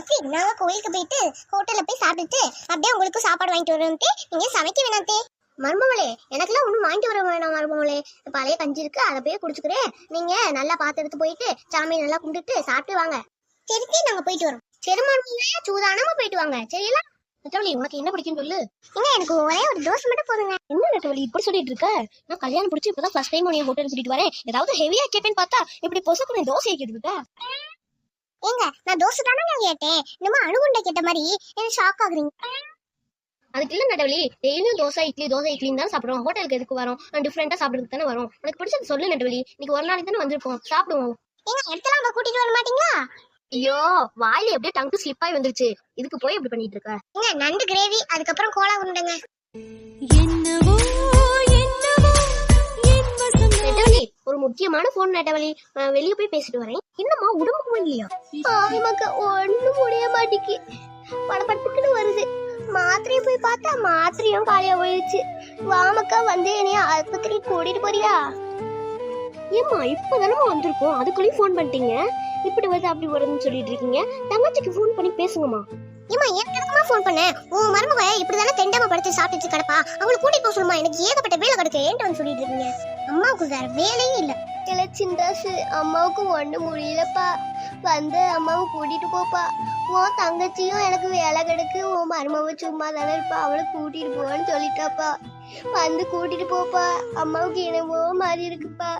அப்படி நாங்க கோயிலுக்கு போயிட்டு ஹோட்டல்ல போய் சாப்பிட்டுட்டு அப்படியே உங்களுக்கு சாப்பாடு வாங்கிட்டு வரோம்ட்டு நீங்க சமைக்க வேணாத்தே மருமகளே எனக்குலாம் ஒன்றும் வாங்கிட்டு வர வேணாம் மருமகளே. பழைய கஞ்சி இருக்கு அதை போய் குடிச்சுக்கிறேன். நீங்க நல்லா பார்த்து எடுத்து போயிட்டு சாமி நல்லா கும்பிட்டுட்டு சாப்பிட்டு வாங்க. சரிக்கே நாங்க போயிட்டு வரோம். சரி சூதானமா போயிட்டு வாங்க. சரியா? நெட்டவழி உனக்கு என்ன பிடிக்கும் சொல்லு. ஏங்க எனக்கு ஒரே ஒரு தோசை மட்டும் போதுங்க. என்ன நெட்டவழி இப்படி சொல்லிட்டு இருக்க? நான் கல்யாணம் பிடிச்சி இப்பதான் ஃபர்ஸ்ட் டைம் உன்னை ஹோட்டல் கூட்டிட்டு வரேன். ஏதாவது ஹெவியா கேட்பேன்னு பார்த்தா இப்படி பொசுக்கு தோசை கேட்டுக்கிட்ட. ஏங்க நான் தோசை தானே நான் கேட்டேன். இன்னும் அணுகுண்டை கேட்ட மாதிரி எனக்கு ஷாக் ஆகுறீங்க? அதுக்கு இல்ல நெட்டவழி டெய்லியும் தோசை இட்லி தோசை இட்லி தான் சாப்பிடுவோம் ஹோட்டலுக்கு எதுக்கு வரோம்? டிஃப்ரெண்டா சாப்பிடுறதுக்கு தானே வரும். உனக்கு பிடிச்சது சொல்லு நெட்டவழி இன்னைக்கு ஒரு நாளைக்கு தானே வந்திருப்போம் சாப்பிடுவோம். ஏங்க இடத்தெல்லாம் அங்க கூட்டிட்டு வர மாட்டீங்களா? ஐயோ வாயில எப்படியே டங்கு ஸ்லிப் ஆகி வந்துருச்சு. இதுக்கு போய் இப்படி பண்ணிட்டு இருக்க? ஏங்க நண்டு கிரேவி அதுக்கப்புறம் கோலா உருண்டைங்க. என்னவோ என்னவோ என் ஒரு முக்கியமான போன் நெட்டவழி வெளியே வெளிய போய் பேசிட்டு வரேன். என்னம்மா உடம்புக்கு இல்லையா ஆமாக்கா ஒண்ணும் முடிய மாட்டேங்கி. படப்படத்துக்குன்னு வருது. மாத்திரையை போய் பார்த்தா மாத்திரையும் காலியா போயிடுச்சு. வாமக்கா வந்து என்னைய ஆஸ்பத்திரி கூட்டிட்டு போறியா? ஏம்மா இப்பதானமா வந்திருக்கோம். அதுக்குள்ளேயும் ஃபோன் பண்ணிட்டீங்க. இப்படி வருது அப்படி வருதுன்னு சொல்லிட்டு இருக்கீங்க. தங்கச்சிக்கு ஃபோன் பண்ணி பேசுங்கம்மா. ஏமா எனக்கு எதுக்குமா ஃபோன் பண்ணேன். உன் மருமக இப்படிதானே தானே படுத்து சாப்பிட்டுட்டு கிடப்பா அவங்கள கூட்டிட்டு போக சொல்லுமா. எனக்கு ஏகப்பட்ட வேலை கிடக்கு. ஏன்ட்டு வந்து சொல்லிட்டு இருக்கீங்க? அம்மாவுக்கு வேற வேலையே இல்ல. இல்ல சிந்தாசு அம்மாவுக்கு ஒண்ணு முடியலப்பா. வந்து அம்மாவை கூட்டிட்டு போப்பா. உன் தங்கச்சியும் எனக்கு வேலை கிடக்கு. உன் மருமவ சும்மா தானே இருப்பா. அவளை கூட்டிட்டு போன்னு சொல்லிட்டாப்பா. வந்து கூட்டிட்டு போப்பா. அம்மாவுக்கு என்னமோ மாதிரி இருக்குப்பா.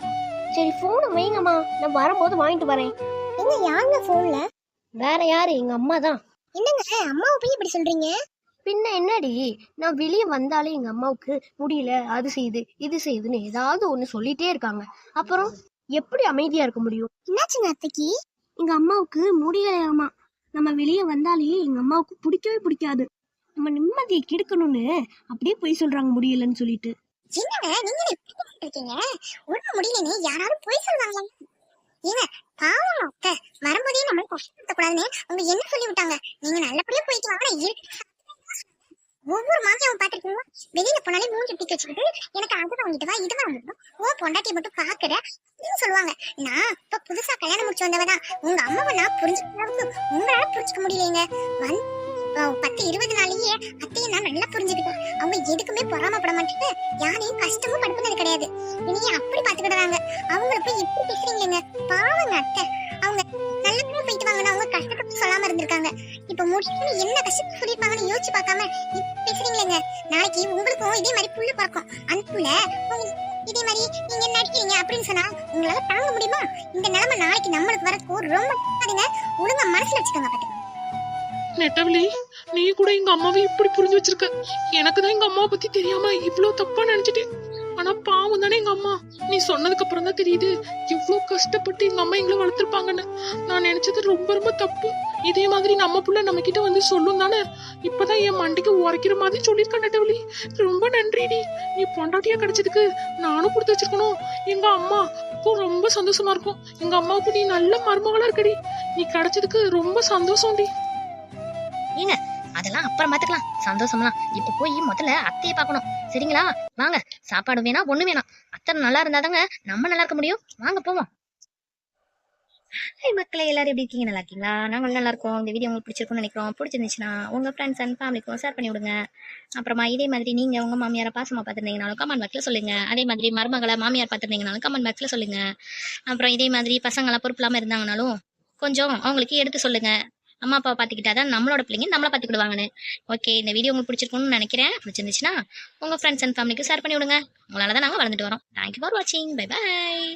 சரி ஃபோனை வைங்கம்மா. நான் வரும்போது வாங்கிட்டு வரேன். என்ன யாருங்க போன்ல வேற யாரு? எங்க அம்மா தான் என்னங்க? அம்மாவை போய் இப்படி சொல்றீங்க? பின்ன என்னடி? நான் வெளியே வந்தாலே எங்க அம்மாவுக்கு முடியல அது செய்யுது இது செய்யுதுன்னு ஏதாவது ஒண்ணு சொல்லிட்டே இருக்காங்க. அப்புறம் எப்படி அமைதியா இருக்க முடியும்? என்னாச்சுங்க அத்தைக்கு? எங்க அம்மாவுக்கு முடியலையாமா? நம்ம வெளியே வந்தாலே எங்க அம்மாவுக்கு பிடிக்கவே பிடிக்காது. நம்ம நிம்மதியை கெடுக்கணும்னு அப்படியே போய் சொல்றாங்க முடியலன்னு சொல்லிட்டு. என்னங்க நீங்க என்ன இப்படி பண்ணிட்டு இருக்கீங்க? உடம்பு முடியலன்னு யாராவது போய் ஏங்க பாவம் அத்தை. வரும்போதே நம்மள கஷ்டப்படுத்த கூடாதுன்னு அவங்க என்ன சொல்லி விட்டாங்க நீங்க நல்லபடியா போயிட்டு வாங்க நான் இருக்கு ஒவ்வொரு மாமியாவும் பாத்துருக்கீங்களா வெளியில போனாலே மூஞ்சி பிடிக்க வச்சுக்கிட்டு எனக்கு அது வாங்கிட்டு வா இது வாங்கிட்டு ஓ பொண்டாட்டியை மட்டும் பாக்குற அப்படின்னு சொல்லுவாங்க. நான் இப்ப புதுசா கல்யாணம் முடிச்சு வந்தவதான் உங்க அம்மாவை நான் புரிஞ்சுக்க உங்களால புரிஞ்சுக்க முடியலைங்க. வந்து பத்து இருபது நாளையே அத்தையை நான் நல்லா புரிஞ்சுக்கிட்டேன். அவங்க எதுக்குமே பொறாமப்பட மாட்டேங்க. யாரையும் கஷ்டமும் படுப்புனது கிடையாது. இனியே அப்படி பாத்துக்கிடுறாங்க அவங்கள போய் இப்படி பேசுறீங்களேங்க. பாவங்க அத்தை. அவங்க நல்லபடியா போயிட்டு வாங்கன்னா அவங்க இப்ப என்ன கஷ்டத்தை சொல்லியிருப்பாங்கன்னு யோசிச்சு பார்க்காம பேசுறீங்களேங்க நாளைக்கு உங்களுக்கும் இதே மாதிரி புல்லு பறக்கும். அந்த புள்ள இதே மாதிரி நீங்க நடிக்கிறீங்க அப்படின்னு சொன்னா உங்களால தாங்க முடியுமா? இந்த நிலைமை நாளைக்கு நம்மளுக்கு வரதுக்கு ரொம்ப அதுங்க ஒழுங்கா மனசுல வச்சுக்கோங்க பாத்துக்கோங்க நெட்டவழி நீ கூட எங்க அம்மாவை இப்படி புரிஞ்சு வச்சிருக்க. எனக்கு தான் எங்க அம்மாவை பத்தி தெரியாம இவ்வளவு தப்பா நினைச்சிட்டேன். ஆனா பாவம் தானே எங்க அம்மா. நீ சொன்னதுக்கு அப்புறம் தான் தெரியுது. இவ்ளோ கஷ்டப்பட்டு எங்க அம்மா எங்களை வளர்த்துருப்பாங்கன்னு. நான் நினைச்சது ரொம்ப ரொம்ப தப்பு. இதே மாதிரி நம்ம புள்ள நம்ம கிட்ட வந்து சொல்லும் தானே. இப்பதான் என் மண்டைக்கு உரைக்கிற மாதிரி சொல்லியிருக்க நட்டவழி ரொம்ப நன்றிடி. நீ பொண்டாட்டியா கிடைச்சதுக்கு நானும் கொடுத்து வச்சிருக்கணும். எங்க அம்மா ரொம்ப சந்தோஷமா இருக்கும். எங்க அம்மாவுக்கு நீ நல்ல மருமகளா இருக்கடி. நீ கிடைச்சதுக்கு ரொம்ப சந்தோஷம்டி. ஏங்க அதெல்லாம் அப்புறம் பார்த்துக்கலாம் சந்தோஷம்லாம். இப்போ போய் முதல்ல அத்தையை பார்க்கணும். சரிங்களா? வாங்க. சாப்பாடு வேணாம் ஒண்ணு வேணாம். அத்தை நல்லா இருந்தாதாங்க நம்ம நல்லா இருக்க முடியும். வாங்க போவோம். ஹாய் மக்களே எல்லாரும் எப்படி இருக்கீங்க? நல்லா இருக்கீங்களா? நாங்கள் நல்லா இருக்கோம். இந்த வீடியோ உங்களுக்கு பிடிச்சிருக்கும்னு நினைக்கிறோம். பிடிச்சிருந்துச்சுன்னா உங்க ஃப்ரெண்ட்ஸ் அண்ட் ஃபேமிலிக்கும் ஷேர் பண்ணி விடுங்க. அப்புறமா இதே மாதிரி நீங்கள் உங்க மாமியாரை பாசமாக பார்த்துருந்தீங்கனாலும் கமெண்ட் பாக்ஸில் சொல்லுங்க. அதே மாதிரி மருமகளை மாமியார் பார்த்துருந்தீங்கனாலும் கமெண்ட் பாக்ஸில் சொல்லுங்க. அப்புறம் இதே மாதிரி பசங்களாம் பொறுப்பு இல்லாமல் இருந்தாங்கனாலும் கொஞ்சம் அவங்களுக்கு எடுத்து சொல்லுங்கள் அம்மா அப்பா பார்த்துக்கிட்டா தான் நம்மளோட பிள்ளைங்க நம்மளை பார்த்துக்கிடுவாங்கன்னு ஓகே இந்த வீடியோ உங்களுக்கு பிடிச்சிருக்கும்னு நினைக்கிறேன். பிடிச்சிருந்துச்சுன்னா உங்கள் ஃப்ரெண்ட்ஸ் அண்ட் ஃபேமிலிக்கு ஷேர் பண்ணி விடுங்க உங்களால தான் நாங்கள் வளர்ந்துட்டு வரோம். தேங்க்யூ ஃபார் வாட்சிங் பை பாய்